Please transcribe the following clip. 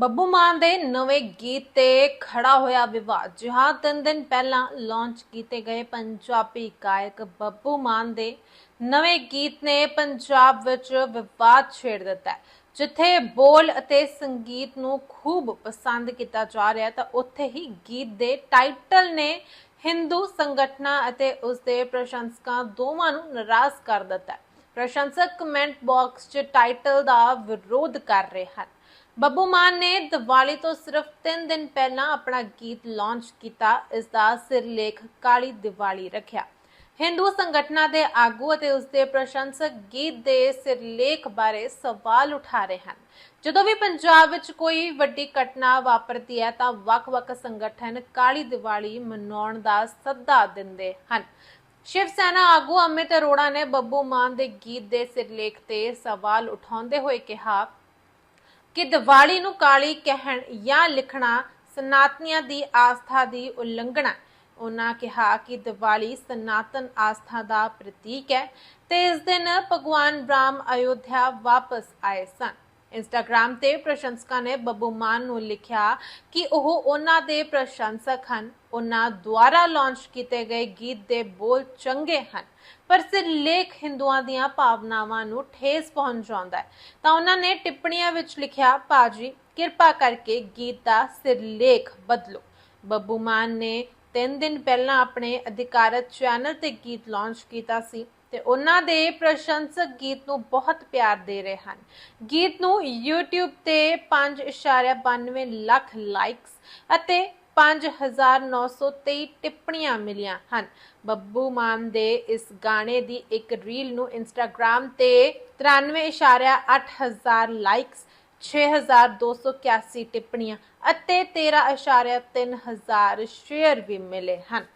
ਬੱਬੂ ਮਾਨ ਦੇ ਨਵੇਂ ਗੀਤ ਤੇ ਖੜਾ ਹੋਇਆ ਵਿਵਾਦ। ਜਿਹਾਂ ਤਿੰਨ ਦਿਨ ਪਹਿਲਾਂ ਲਾਂਚ ਕੀਤੇ ਗਏ ਪੰਜਾਬੀ ਗਾਇਕ ਬੱਬੂ ਮਾਨ ਦੇ ਨਵੇਂ ਗੀਤ ਨੇ ਪੰਜਾਬ ਵਿੱਚ ਵਿਵਾਦ ਛੇੜ ਦਿੱਤਾ ਹੈ। ਜਿੱਥੇ ਬੋਲ ਅਤੇ ਸੰਗੀਤ ਨੂੰ ਖੂਬ ਪਸੰਦ ਕੀਤਾ ਜਾ ਰਿਹਾ ਤਾਂ ਉੱਥੇ ਹੀ ਗੀਤ ਦੇ ਟਾਈਟਲ ਨੇ ਹਿੰਦੂ ਸੰਗਠਨਾਂ ਅਤੇ ਉਸ ਦੇ ਪ੍ਰਸ਼ੰਸਕਾਂ ਦੋਵਾਂ ਨੂੰ ਨਾਰਾਜ਼ ਕਰ ਦਿੱਤਾ ਪ੍ਰਸ਼ੰਸਕ ਕਮੈਂਟ ਬਾਕਸ 'ਚ ਟਾਈਟਲ ਦਾ ਵਿਰੋਧ ਕਰ ਰਹੇ ਹਨ। ਬੱਬੂ ਮਾਨ ਨੇ ਦੀਵਾਲੀ ਤੋਂ ਸਿਰਫ 3 ਦਿਨ ਪਹਿਲਾਂ ਆਪਣਾ ਗੀਤ ਲਾਂਚ ਕੀਤਾ ਇਸ ਦਾ ਸਿਰਲੇਖ ਕਾਲੀ ਦੀਵਾਲੀ ਰੱਖਿਆ। ਹਿੰਦੂ ਸੰਗਠਨਾਂ ਦੇ ਆਗੂ ਅਤੇ ਉਸ ਦੇ ਪ੍ਰਸ਼ੰਸਕ ਗੀਤ ਦੇ ਸਿਰਲੇਖ ਬਾਰੇ ਸਵਾਲ ਉਠਾ ਰਹੇ ਹਨ। ਜਦੋਂ ਵੀ ਪੰਜਾਬ ਵਿੱਚ ਕੋਈ ਵੱਡੀ ਘਟਨਾ ਵਾਪਰਦੀ ਹੈ, ਤਾਂ ਵੱਖ-ਵੱਖ ਸੰਗਠਨ ਕਾਲੀ ਦੀਵਾਲੀ ਮਨਾਉਣ ਦਾ ਸੱਦਾ ਦਿੰਦੇ ਹਨ। ਸ਼ਿਵ ਸੈਨਾ ਆਗੂ ਅਮਿਤ ਅਰੋੜਾ ਨੇ ਬੱਬੂ ਮਾਨ ਦੇ ਗੀਤ ਦੇ ਸਿਰਲੇਖ ਤੇ ਸਵਾਲ ਉਠਾਉਂਦੇ ਹੋਏ ਕਿਹਾ ਕਿ ਦੀਵਾਲੀ ਨੂੰ ਕਾਲੀ ਕਹਿਣ ਜਾਂ ਲਿਖਣਾ ਸਨਾਤਨੀਆਂ ਦੀ ਆਸਥਾ ਦੀ ਉਲੰਘਣਾ ਉਹਨਾਂ ਕਿਹਾ ਕਿ ਦੀਵਾਲੀ ਸਨਾਤਨ ਆਸਥਾ ਦਾ ਪ੍ਰਤੀਕ ਹੈ ਤੇ ਇਸ ਦਿਨ ਭਗਵਾਨ ਰਾਮ ਅਯੋਧਿਆ ਵਾਪਸ ਆਏ ਸਨ। ਇੰਸਟਾਗ੍ਰam ਤੇ ਪ੍ਰਸ਼ੰਸਕਾਂ ਨੇ ਬੱਬੂ ਮਾਨ ਨੂੰ ਲਿਖਿਆ ਕਿ ਉਹ ਉਹਨਾਂ ਦੇ ਪ੍ਰਸ਼ੰਸਕ ਹਨ। ਉਹਨਾਂ ਦੁਆਰਾ ਲਾਂਚ ਕੀਤੇ ਗਏ ਗੀਤ ਦੇ ਬੋਲ ਚੰਗੇ ਹਨ, ਪਰ ਸਿਰਲੇਖ ਹਿੰਦੂਆਂ ਦੀਆਂ ਭਾਵਨਾਵਾਂ ਨੂੰ ਠੇਸ ਪਹੁੰਚਾਉਂਦਾ ਹੈ। ਤਾਂ ਉਹਨਾਂ ਨੇ ਟਿੱਪਣੀਆਂ ਵਿੱਚ ਲਿਖਿਆ ਪਾਜੀ ਕਿਰਪਾ ਕਰਕੇ ਗੀਤ ਦਾ ਸਿਰਲੇਖ ਬਦਲੋ। ਬੱਬੂ ਮਾਨ ਨੇ 3 ਦਿਨ ਪਹਿਲਾਂ ਆਪਣੇ ਅਧਿਕਾਰਤ ਚੈਨਲ ਤੇ ਗੀਤ ਲਾਂਚ ਕੀਤਾ ਸੀ। ਤੇ ਉਹਨਾਂ ਦੇ ਪ੍ਰਸ਼ੰਸਕ ਗੀਤ ਨੂੰ ਬਹੁਤ ਪਿਆਰ ਦੇ ਰਹੇ ਹਨ। ਗੀਤ ਨੂੰ YouTube ਤੇ 5.92 ਲੱਖ ਲਾਈਕਸ ਅਤੇ 5923 ਟਿੱਪਣੀਆਂ ਮਿਲੀਆਂ ਹਨ। ਬੱਬੂ ਮਾਨ ਦੇ ਇਸ ਗਾਣੇ ਦੀ ਇੱਕ ਰੀਲ ਨੂੰ ਇੰਸਟਾਗ੍ਰam ਤੇ 93.8000 ਲਾਈਕਸ 6281 ਟਿੱਪਣੀਆਂ ਅਤੇ 13.3000 ਸ਼ੇਅਰ ਵੀ ਮਿਲੇ ਹਨ।